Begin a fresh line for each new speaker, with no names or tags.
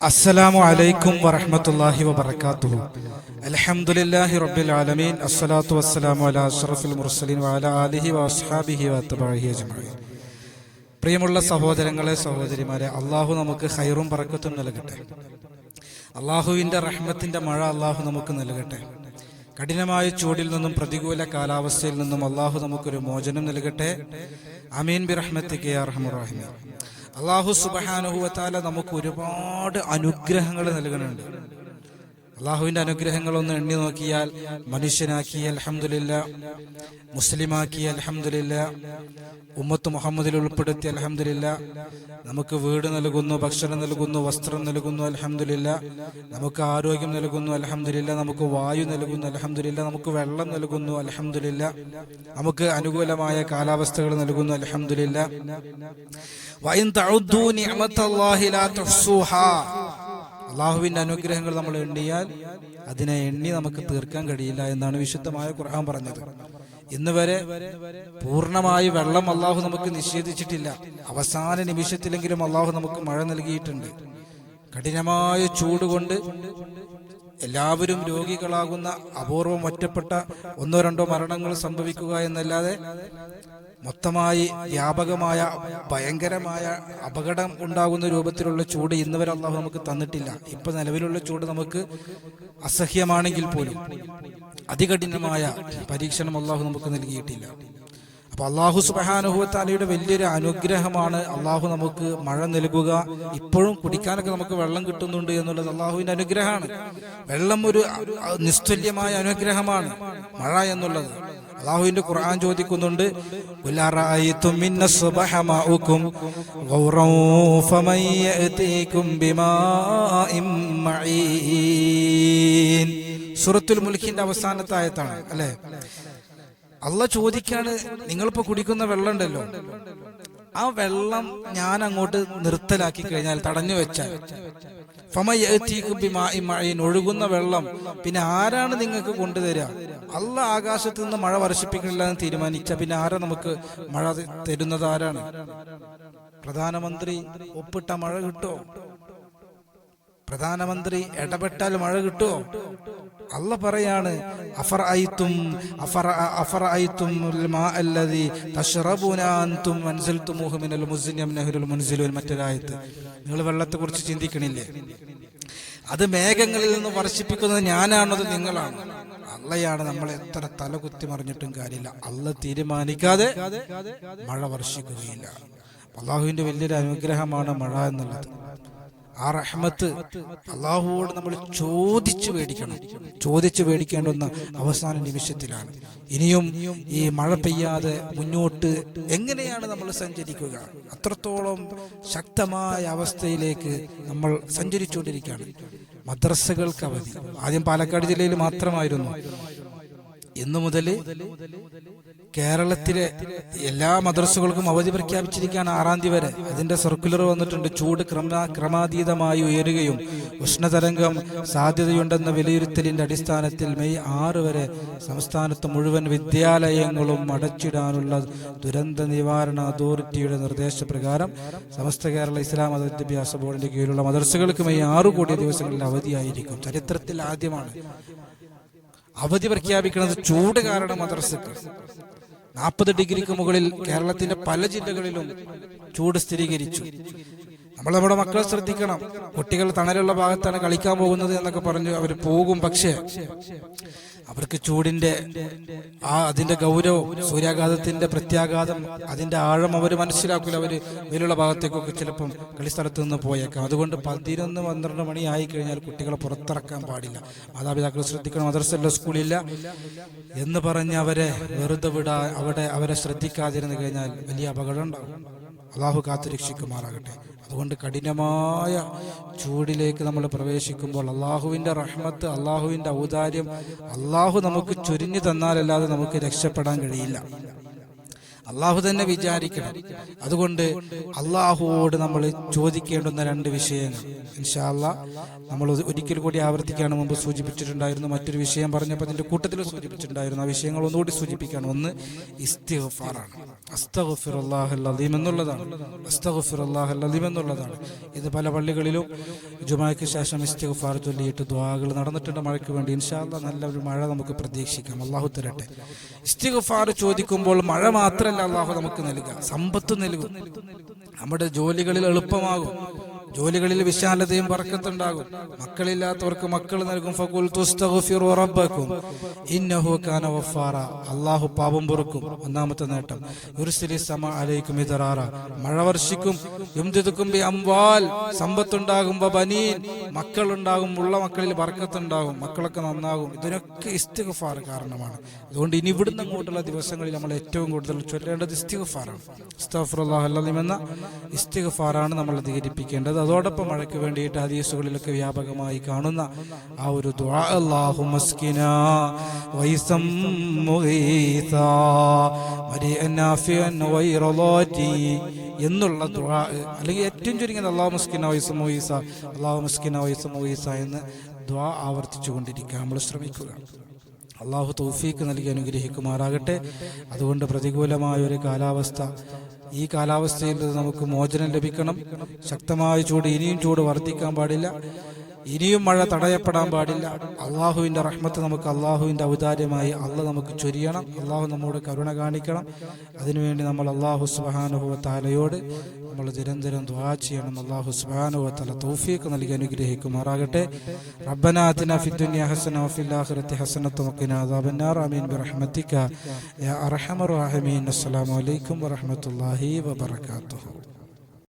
അസ്സലാമു അലൈക്കും വറഹ്മത്തുള്ളാഹി വബറകാതുഹു അൽഹംദുലില്ലാഹി റബ്ബിൽ ആലമീൻ. അസ്സലാത്തു വസ്സലാമു അലാ അഷ്റഫിൽ മുർസലീൻ വഅലാ ആലിഹി വഅസ്ഹാബിഹി വഅത്ബാഇഹി അജ്മഈൻ. പ്രിയമുള്ള സഹോദരങ്ങളെ സഹോദരിമാരെ അള്ളാഹു നമുക്ക് ഖൈറും പറക്കത്തും നൽകട്ടെ. അള്ളാഹുവിന്റെ റഹ്മത്തിന്റെ മഴ അള്ളാഹു നമുക്ക് നൽകട്ടെ. കഠിനമായ ചൂടിൽ നിന്നും പ്രതികൂല കാലാവസ്ഥയിൽ നിന്നും അള്ളാഹു നമുക്കൊരു മോചനം നൽകട്ടെ. അമീൻ ബി റഹ്മത്തിക്ക് അർഹമുറാഹിമീൻ അള്ളാഹു സുബാനുഭവത്താല നമുക്ക് ഒരുപാട് അനുഗ്രഹങ്ങൾ നൽകുന്നുണ്ട്. അള്ളാഹുവിന്റെ അനുഗ്രഹങ്ങൾ ഒന്ന് എണ്ണി നോക്കിയാൽ മനുഷ്യനാക്കി അലഹമുല്ല മുസ്ലിമാക്കി അലഹമുല്ല ഉമ്മത്ത് മുഹമ്മദിൽ ഉൾപ്പെടുത്തി അലഹമുല്ല നമുക്ക് വീട് നൽകുന്നു ഭക്ഷണം നൽകുന്നു വസ്ത്രം നൽകുന്നു അലഹമുല്ല നമുക്ക് ആരോഗ്യം നൽകുന്നു അലഹമുല്ല നമുക്ക് വായു നൽകുന്നു അലഹമുല്ല നമുക്ക് വെള്ളം നൽകുന്നു അലഹമുല്ല നമുക്ക് അനുകൂലമായ കാലാവസ്ഥകൾ നൽകുന്നു അലഹമുല്ല അള്ളാഹുവിന്റെ അനുഗ്രഹങ്ങൾ നമ്മൾ എണ്ണിയാൽ അതിനെ എണ്ണി നമുക്ക് തീർക്കാൻ കഴിയില്ല എന്നാണ് വിശുദ്ധമായ ഖുർആൻ പറഞ്ഞത്. ഇന്ന് വരെ പൂർണമായി വെള്ളം അള്ളാഹു നമുക്ക് നിഷേധിച്ചിട്ടില്ല. അവസാന നിമിഷത്തിലെങ്കിലും അള്ളാഹു നമുക്ക് മഴ നൽകിയിട്ടുണ്ട്. കഠിനമായ ചൂട് കൊണ്ട് എല്ലാവരും രോഗികളാകുന്ന അപൂർവം ഒറ്റപ്പെട്ട ഒന്നോ രണ്ടോ മരണങ്ങൾ സംഭവിക്കുക എന്നല്ലാതെ മൊത്തമായി വ്യാപകമായ ഭയങ്കരമായ അപകടം ഉണ്ടാകുന്ന രൂപത്തിലുള്ള ചൂട് ഇന്ന് വരെ അള്ളാഹു നമുക്ക് തന്നിട്ടില്ല. ഇപ്പൊ നിലവിലുള്ള ചൂട് നമുക്ക് അസഹ്യമാണെങ്കിൽ പോലും അതികഠിനമായ പരീക്ഷണം അള്ളാഹു നമുക്ക് നൽകിയിട്ടില്ല. അപ്പൊ അള്ളാഹു സുബാനുഭവത്താലയുടെ വലിയൊരു അനുഗ്രഹമാണ് അള്ളാഹു നമുക്ക് മഴ നൽകുക. ഇപ്പോഴും കുടിക്കാനൊക്കെ നമുക്ക് വെള്ളം കിട്ടുന്നുണ്ട് എന്നുള്ളത് അള്ളാഹുവിന്റെ അനുഗ്രഹമാണ്. വെള്ളം ഒരു നിസ്തുല്യമായ അനുഗ്രഹമാണ് മഴ എന്നുള്ളത്. അള്ളാഹുവിന്റെ ഖുർആൻ ചോദിക്കുന്നുണ്ട് സുറത്തുൽ മുൽഖിന്റെ അവസാനത്തായത്താണ് അല്ലേ? അല്ല ചോദിക്കാണ് നിങ്ങളിപ്പോ കുടിക്കുന്ന വെള്ളം ഉണ്ടല്ലോ ആ വെള്ളം ഞാൻ അങ്ങോട്ട് നിർത്തലാക്കി കഴിഞ്ഞാൽ തടഞ്ഞു വെച്ചാൽ. ഒഴുകുന്ന വെള്ളം. പിന്നെ ആരാണ് നിങ്ങൾക്ക് കൊണ്ടുതരാ അല്ല ആകാശത്ത് നിന്ന് മഴ വർഷിപ്പിക്കണില്ല എന്ന് തീരുമാനിച്ച പിന്നെ ആരാ നമുക്ക് മഴ തരുന്നത് ആരാണ്? പ്രധാനമന്ത്രി ഒപ്പിട്ട മഴ കിട്ടോ? പ്രധാനമന്ത്രി ഇടപെട്ടാൽ മഴ കിട്ടുമോ? അല്ല പറയാണ് അഫർ ഐത്തും അഫർ അഫർ ഐത്തും തഷ്റബുനാന്തും മൻസിൽത്തുമൂഹു മിനൽ മുസ്ലിം നെഹ്റുൽ മുൻസിലുൽ മറ്റൊരായത്ത് നിങ്ങൾ വെള്ളത്തെ കുറിച്ച് ചിന്തിക്കണില്ലേ? അത് മേഘങ്ങളിൽ നിന്ന് വർഷിപ്പിക്കുന്നത് ഞാനാണത് നിങ്ങളാണ്. അള്ളയാണ് നമ്മൾ എത്ര തല കുത്തി മറിഞ്ഞിട്ടും കാര്യമില്ല. അല്ല തീരുമാനിക്കാതെ മഴ വർഷിക്കുകയില്ല. അള്ളാഹുവിന്റെ വലിയൊരു അനുഗ്രഹമാണ് മഴ എന്നുള്ളത്. ആ റഹ്മത്ത് അള്ളാഹുവോട് നമ്മൾ ചോദിച്ചു മേടിക്കണം. ചോദിച്ചു മേടിക്കേണ്ടുന്ന അവസാന നിമിഷത്തിലാണ്. ഇനിയും ഈ മഴ പെയ്യാതെ മുന്നോട്ട് എങ്ങനെയാണ് നമ്മൾ സഞ്ചരിക്കുക? അത്രത്തോളം ശക്തമായ അവസ്ഥയിലേക്ക് നമ്മൾ സഞ്ചരിച്ചുകൊണ്ടിരിക്കുകയാണ്. മദ്രസകൾക്ക് അവധി. ആദ്യം പാലക്കാട് ജില്ലയിൽ മാത്രമായിരുന്നു. ഇന്നു മുതൽ കേരളത്തിലെ എല്ലാ മദ്രസകൾക്കും അവധി പ്രഖ്യാപിച്ചിരിക്കുകയാണ് ആറാം തീയതി വരെ. അതിന്റെ സർക്കുലർ വന്നിട്ടുണ്ട്. ചൂട് ക്രമ ക്രമാതീതമായി ഉയരുകയും ഉഷ്ണതരംഗം സാധ്യതയുണ്ടെന്ന വിലയിരുത്തലിന്റെ അടിസ്ഥാനത്തിൽ മെയ് ആറ് വരെ സംസ്ഥാനത്ത് മുഴുവൻ വിദ്യാലയങ്ങളും അടച്ചിടാനുള്ള ദുരന്ത നിവാരണ അതോറിറ്റിയുടെ നിർദ്ദേശപ്രകാരം സമസ്ത കേരള ഇസ്ലാം മത വിദ്യാഭ്യാസ ബോർഡിന്റെ കീഴിലുള്ള മദ്രസകൾക്ക് മെയ് ആറ് കോടി ദിവസങ്ങളിൽ അവധിയായിരിക്കും. ചരിത്രത്തിൽ ആദ്യമാണ്. അവധി പ്രഖ്യാപിക്കുന്നത് ചൂട് കാരണം മദ്രസക്ക്. നാൽപ്പത് ഡിഗ്രിക്ക് മുകളിൽ കേരളത്തിന്റെ പല ജില്ലകളിലും ചൂട് സ്ഥിരീകരിച്ചു. നമ്മൾ നമ്മുടെ മക്കളെ ശ്രദ്ധിക്കണം. കുട്ടികൾ തണലുള്ള ഭാഗത്താണ് കളിക്കാൻ പോകുന്നത് എന്നൊക്കെ പറഞ്ഞു അവർ പോകും. പക്ഷേ അവർക്ക് ചൂടിന്റെ ആ അതിന്റെ ഗൗരവം സൂര്യാഘാതത്തിന്റെ പ്രത്യാഘാതം അതിന്റെ ആഴം അവർ മനസ്സിലാക്കില്ല. അവർ മേലുള്ള ഭാഗത്തേക്കൊക്കെ ചിലപ്പം കളിസ്ഥലത്ത് നിന്ന് പോയേക്കാം. അതുകൊണ്ട് പതിനൊന്ന് പന്ത്രണ്ട് മണി ആയി കഴിഞ്ഞാൽ കുട്ടികളെ പുറത്തിറക്കാൻ പാടില്ല. മാതാപിതാക്കൾ ശ്രദ്ധിക്കണം. മദർസല്ല സ്കൂളില്ല എന്ന് പറഞ്ഞ് അവരെ വെറുതെ വിടാ അവിടെ അവരെ ശ്രദ്ധിക്കാതിരുന്നു കഴിഞ്ഞാൽ വലിയ അപകടം ഉണ്ടാകും. അള്ളാഹു കാത്തു രക്ഷിക്കുമാറാകട്ടെ അതുകൊണ്ട് കഠിനമായ ചൂടിലേക്ക് നമ്മൾ പ്രവേശിക്കുമ്പോൾ അള്ളാഹുവിന്റെ റഹ്മത്ത് അള്ളാഹുവിന്റെ ഔദാര്യം അള്ളാഹു നമുക്ക് ചൊരിഞ്ഞു തന്നാലല്ലാതെ നമുക്ക് രക്ഷപ്പെടാൻ കഴിയില്ല. അള്ളാഹു തന്നെ വിചാരിക്കണം. അതുകൊണ്ട് അള്ളാഹുവോട് നമ്മൾ ചോദിക്കേണ്ടുന്ന രണ്ട് വിഷയങ്ങൾ. ഇൻഷാല്ല നമ്മൾ ഒരിക്കൽ കൂടി ആവർത്തിക്കാണ് മുമ്പ് സൂചിപ്പിച്ചിട്ടുണ്ടായിരുന്നു. മറ്റൊരു വിഷയം പറഞ്ഞപ്പോൾ അതിന്റെ കൂട്ടത്തിൽ സൂചിപ്പിച്ചിട്ടുണ്ടായിരുന്നു. ആ വിഷയങ്ങൾ ഒന്നുകൂടി സൂചിപ്പിക്കുകയാണ്. ഒന്ന് ഇസ്തിഗ്ഫാറാണ്. അസ്തഗ്ഫിറുല്ലാഹൽ അലീം എന്നുള്ളതാണ്. അലീം എന്നുള്ളതാണ്. ഇത് പല പള്ളികളിലും ജുമായ്ക്ക് ശേഷം ഇസ്തിഗ്ഫാർ ചൊല്ലിയിട്ട് ദ്വാകൾ നടന്നിട്ടുണ്ട് മഴയ്ക്ക് വേണ്ടി. ഇൻഷാല്ല നല്ലൊരു മഴ നമുക്ക് പ്രതീക്ഷിക്കാം. അള്ളാഹു തരട്ടെ. ഇസ്തിഗ്ഫാർ ചോദിക്കുമ്പോൾ മഴ മാത്രമല്ല അള്ളാഹു നമുക്ക് നൽകുക സമ്പത്ത് നൽകും. നമ്മുടെ ജോലികളിൽ എളുപ്പമാകും. ജോലികളിൽ വിശാലതയും പറക്കത്തുണ്ടാകും മക്കളില്ലാത്തവർക്ക് മക്കൾ നൽകും. റബ്ബക്കും. ഇന്നഹു കാന വഫാറ. അല്ലാഹു പാപം പൊറുക്കും. ഒന്നാമത്തെ നേട്ടം. സമ അലൈക്കും മഴ വർഷിക്കും. ബി സമ്പത്തുണ്ടാകും മക്കളുണ്ടാകും. ഉള്ള മക്കളിൽ ബർക്കത്തുണ്ടാകും. മക്കളൊക്കെ നന്നാകും. ഇതിനൊക്കെ ഇസ്തിഗഫാർ കാരണമാണ്. അതുകൊണ്ട് ഇനി ഇവിടുന്ന് അങ്ങോട്ടുള്ള ദിവസങ്ങളിൽ നമ്മൾ ഏറ്റവും കൂടുതൽ ചൊല്ലേണ്ടത് ഇസ്തിഗഫാറാണ്. ഇസ്തഗ്ഫിറുല്ലാഹ് അല്ലദീം എന്ന ഇസ്തിഗ്ഫാറാണ് നമ്മൾ അധികരിപ്പിക്കേണ്ടത് അതോടൊപ്പം മഴയ്ക്ക് വേണ്ടിയിട്ട് ഹദീസുകളിലൊക്കെ വ്യാപകമായി കാണുന്ന ആ ഒരു എന്നുള്ള ദുആ അല്ലെങ്കിൽ ഏറ്റവും ചുരുങ്ങിയത് അള്ളാഹു മുസ്കിന വൈസം മൊയ്സ അള്ളാഹു മുസ്കിന വൈസം മൊയ്സ എന്ന് ദ്വാ ആവർത്തിച്ചു കൊണ്ടിരിക്കുക നമ്മൾ ശ്രമിക്കുക. അള്ളാഹു തൗഫീക്ക് നൽകി അനുഗ്രഹിക്കുമാറാകട്ടെ. അതുകൊണ്ട് പ്രതികൂലമായ ഒരു കാലാവസ്ഥ ഈ കാലാവസ്ഥയിൽ നമുക്ക് മോചനം ലഭിക്കണം. ശക്തമായ ചൂട് ഇനിയും ചൂട് വർദ്ധിക്കാൻ പാടില്ല. ഇനിയും മഴ തടയപ്പെടാൻ പാടില്ല. അള്ളാഹുവിന്റെ റഹ്മത്ത് നമുക്ക് അള്ളാഹുവിന്റെ ഔദാര്യമായി അള്ള നമുക്ക് ചൊരിയണം. അള്ളാഹു നമ്മോട് കരുണ കാണിക്കണം. അതിനുവേണ്ടി നമ്മൾ അള്ളാഹു സുബാനുഭവ താലയോട് നമ്മൾ നിരന്തരം ദ്വാ ചെയ്യണം. അള്ളാഹു സുബാനുഭവ തല തൗഫീഖ് നൽകി അനുഗ്രഹിക്കുമാറാകട്ടെ. റബ്ബനാത്തിന ഹസന അദാബന്നാർ. യാ അർഹമർ അസ്സലാമു അലൈക്കും വറഹ്മത്തുള്ളാഹി വബറകാതുഹു.